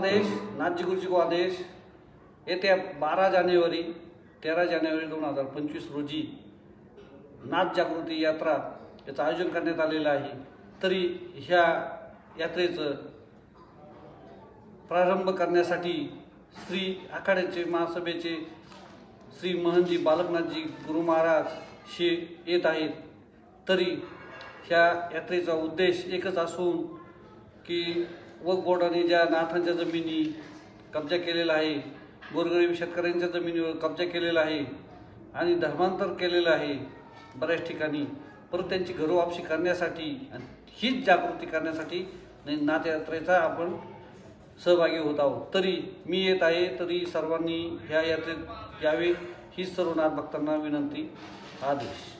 आदेश नाथजी गुरुजी को आदेश येत्या बारा जानेवारी तेरा जानेवारी दोन हजार पंचवीस रोजी नाथ जागृती यात्रा याचं आयोजन करण्यात आलेलं आहे. तरी ह्या यात्रेचं प्रारंभ करण्यासाठी श्री आखाड्याचे महासभेचे श्री महनजी बालकनाथजी गुरु महाराज हे येत आहेत. तरी ह्या यात्रेचा उद्देश एकच असून की वक बोर्डाने ज्या नाथांच्या जमिनी कब्जा केलेला आहे गोरगरीब शेतकऱ्यांच्या जमिनीवर कब्जा केलेला आहे आणि धर्मांतर केलेलं आहे बऱ्याच ठिकाणी परत त्यांची घरोवापशी करण्यासाठी आणि हीच जागृती करण्यासाठी नाथयात्रेचा आपण सहभागी होत आहोत. तरी मी येत आहे तरी सर्वांनी ह्या यात्रेत यावे हीच सर्व नाथ भक्तांना विनंती आदेश.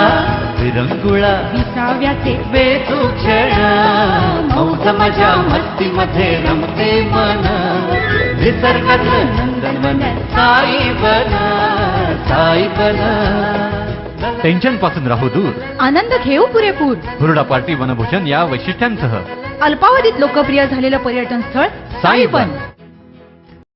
विरंगुळा विसाव्याचे वेचू क्षण. मौज मजा मस्ती मध्ये रमते मन. निसर्गात नंदनवन साई बन साई बन. टेन्शनपासून राहू दूर. आनंद घेऊ पुरेपूर. हुरडा पार्टी वनभूषण या वैशिष्ट्यांसह. अल्पावधीत लोकप्रिय झालेलं पर्यटन स्थळ साईपन